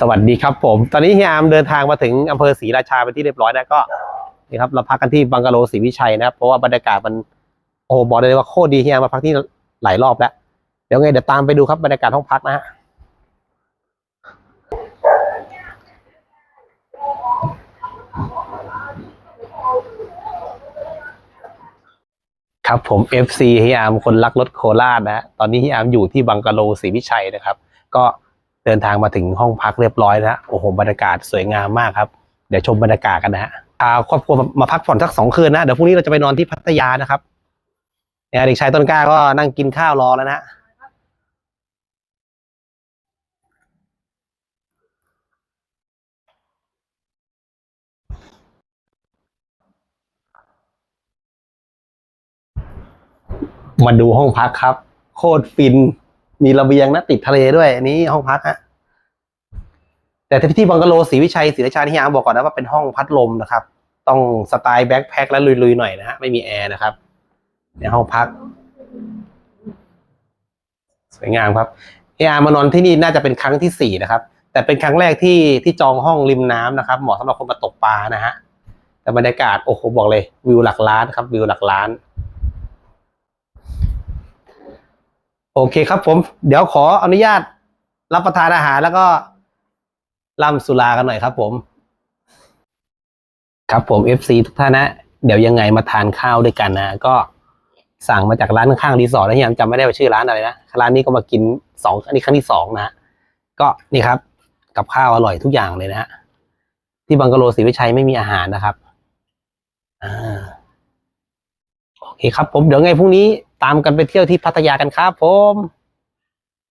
สวัสดีครับผม ตอนนี้เฮียอามเดินทางมาถึงอำเภอศรีราชาเป็นที่เรียบร้อยแล้วก็นี่ครับเราพักกันที่บังกะโลศรีวิชัยนะครับเพราะว่าบรรยากาศมันโอ้โหบอกเลยว่าโคตรดีเฮียมมาพักที่หลายรอบแล้วเดี๋ยวไงเดี๋ยวตามไปดูครับบรรยากาศห้องพักนะฮะครับผม FC เฮียอามคนรักรถโคราชนะ ตอนนี้เฮียอามอยู่ที่บังกะโลศรีวิชัยนะครับ ก็ เดินทางมาถึงห้องพักเรียบร้อยแล้วโอ้โหบรรยากาศสวยงามมากครับ เดี๋ยวชมบรรยากาศกันนะฮะพาครอบครัวมามาพักผ่อนสักสองคืนนะเดี๋ยวพรุ่งนี้เราจะไปนอนที่พัทยานะครับเนี่ยเด็กชายต้นกล้าก็นั่งกินข้าวรอแล้วนะมาดูห้องพักครับ โคตรฟิน มีระเบียงนะติดทะเลด้วยอันนี้ห้องพักฮะแต่ที่ที่บังกะโลศรีวิชัยศรีราชาที่ยามบอกก่อนนะว่าเป็นห้องพัดลมนะครับ ต้องสไตล์แบ็คแพ็คและลุยๆหน่อยนะฮะไม่มีแอร์นะครับในห้องพัก สวยงามครับเออามานอนที่นี่น่าจะเป็นครั้งที่สี่นะครับ แต่เป็นครั้งแรกที่ที่จองห้องริมน้ำนะครับ เหมาะสำหรับคนมาตกปลานะฮะแต่บรรยากาศโอ้โหบอกเลย วิวหลักล้านครับ วิวหลักล้าน โอเคครับผม เดี๋ยวขออนุญาตรับประทานอาหารแล้วก็ล่ำสุรากันหน่อยครับผม ครับผม FC ทุกท่านนะ เดี๋ยวยังไงมาทานข้าวด้วยกันนะ ก็สั่งมาจากร้านข้างรีสอร์ทนะยามจำไม่ได้ว่าชื่อร้านอะไรนะ ร้านนี้ก็มากินสองอันนี้ครั้งที่สองนะ ก็นี่ครับ กับข้าวอร่อยทุกอย่างเลยนะฮะที่บังกะโลศรีวิชัยไม่มีอาหารนะครับ อ่า เคครับผมเดี๋ยวไงพรุ่งนี้ตามกันไปเที่ยวที่พัทยากันครับผม